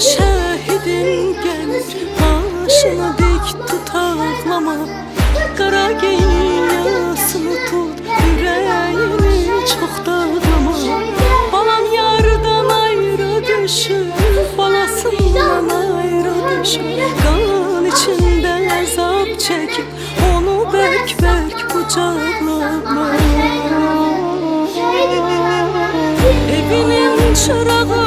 şahidin gel Başına dik tut ağlama Kara giyyasını tut Yüreğini çok dağlama Balan yardan ayrı düşür Balasından ayrı düşür Kan içinde azap çekip Onu berk berk kucaklama. Evinin çırağı